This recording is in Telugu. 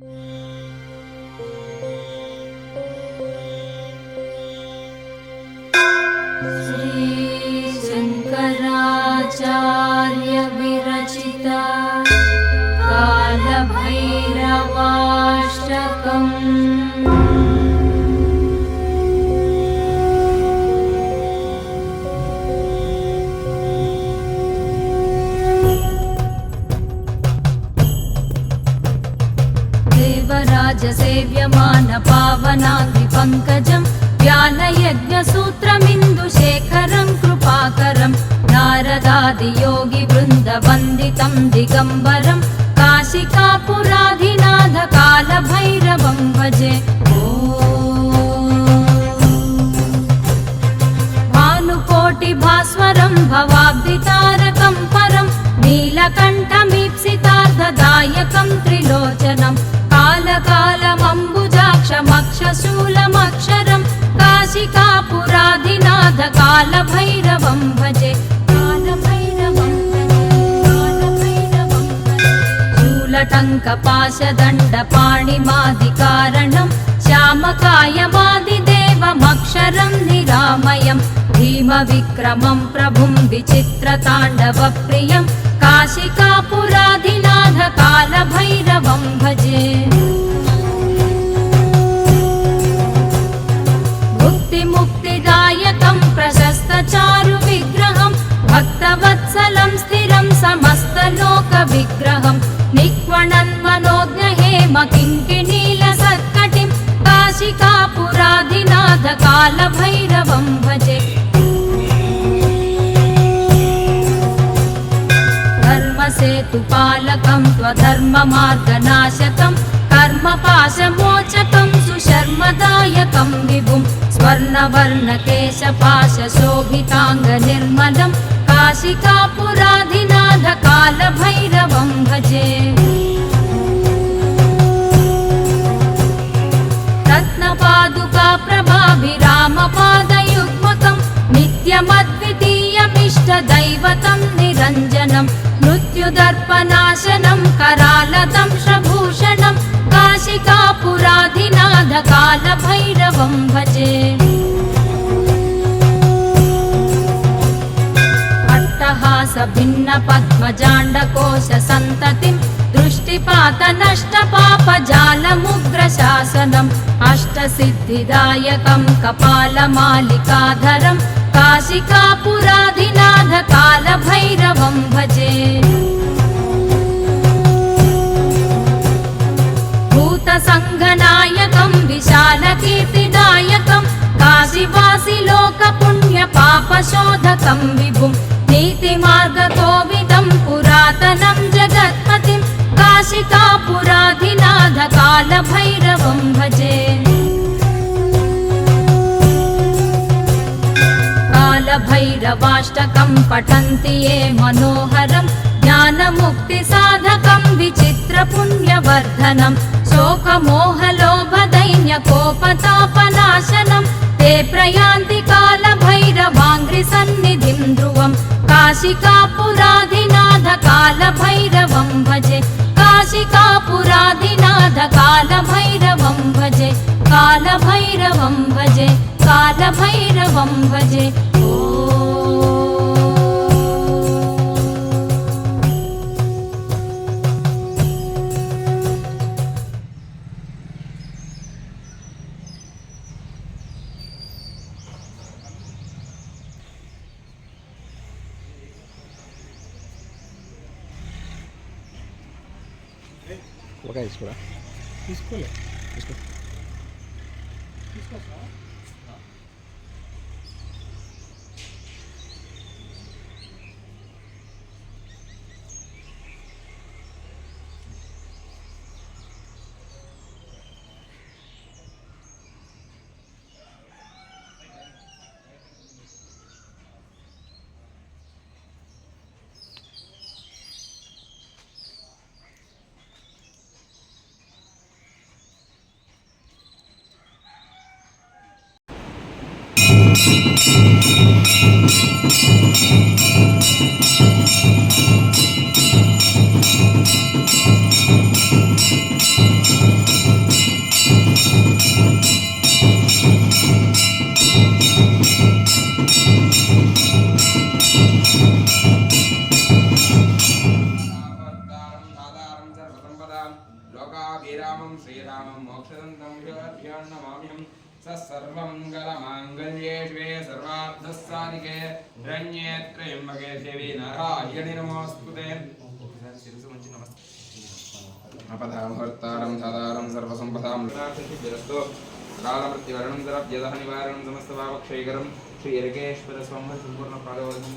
you देवराजसेव्यमान पावनाग्निपङ्कजम् व्यालयज्ञसूत्रमिन्दुशेखरम् कृपाकरम् नारदादियोगिवृन्दवन्दितम् दिगम्बरम् काशिकापुराधिनाथ कालभैरवम् भजे भानुकोटिभास्वरं भवाब्दितारकं परं नीलकण्ठमीप्सितार्थदायकं त्रिलोचनं कालकालमम्बुजाक्षमक्षशूलमक्षरं काशिकापुराधिनाथ कालभैरवं भजे कालभैरवं भजे कालभैरवं भजे शूलटङ्कपाशदण्डपाणिमादिकारणं श्यामकायमादिदेवमक्षरं निरामयम् भीमविक्रमं प्रभुं विचित्रताण्डवप्रियं भक्तवत्सलं स्थिरं समस्तलोकविग्रहं निक्वणन् मनोज्ञहेम किङ्किणीलसत्कटिं काशिकापुराधिनाथ कालभैरवं भजे धर्मसेतुपालकं त्वधर्ममार्गनाशकं कर्मपाशमोचकं सुशर्मदायकं विभुं स्वर्णवर्णकेशपाशशोभिताङ्गनिर्मलं पुराधिनाजे रत्नपादुका प्रभाभिरामपादयुक्मकम् नित्यमद्वितीयमिष्टदैवतं निरञ्जनं मृत्युदर्पनाशनं करालतं श्रभूषणं काशिका भजे। भिन्न पद्मजाण्डकोश सन्ततिं दृष्टिपात नष्ट पापजालमुग्रशासनम् अष्टसिद्धिदायकं कपाल मालिकाधरम् काशिका पुराधिनाथ काल भजे। भूतसङ्घनायकं विशाल कीर्तिदायकम् काशिवासि लोक विभुम्। विभुं नीतिमार्गकोविदं पुरातनं जगत्पतिं काशिकापुराधिनाथ कालभैरवं भजे। कालभैरवाष्टकं पठन्ति ये मनोहरं ज्ञानमुक्तिसाधकं विचित्रपुण्यवर्धनं शोकमोहलोभदैन्यकोपतापनाशनं काशिकापुराधिनाथ कालभैरवं भजे। काशिकापुराधिनाथ कालभैरवं भजे। कालभैरवं भजे। कालभैरवं भजे। ॐ ఒక తీసుకురా తీసుకోలే. తీసుకో. శ్రీ लोकाभिरामं श्रीरामं मोक्षदं तं ह्योऽभ्यान्नमाम्यम् స సర్వమంగళమాంగళ్యే శివే రణ్యే త్రయంబకే దేవి నారాయణి నమోస్తుతే శిరసు మంచి నమస్తే అపదామహర్తారం సదారం సర్వసంపదాం. జరస్తో కాలమృత్యువరణం దరవ్యదహ నివారణం సమస్త సమస్తభావక్షయకరం శ్రీ ఎరకేశ్వర స్వామి సంపూర్ణ పాదవర్గం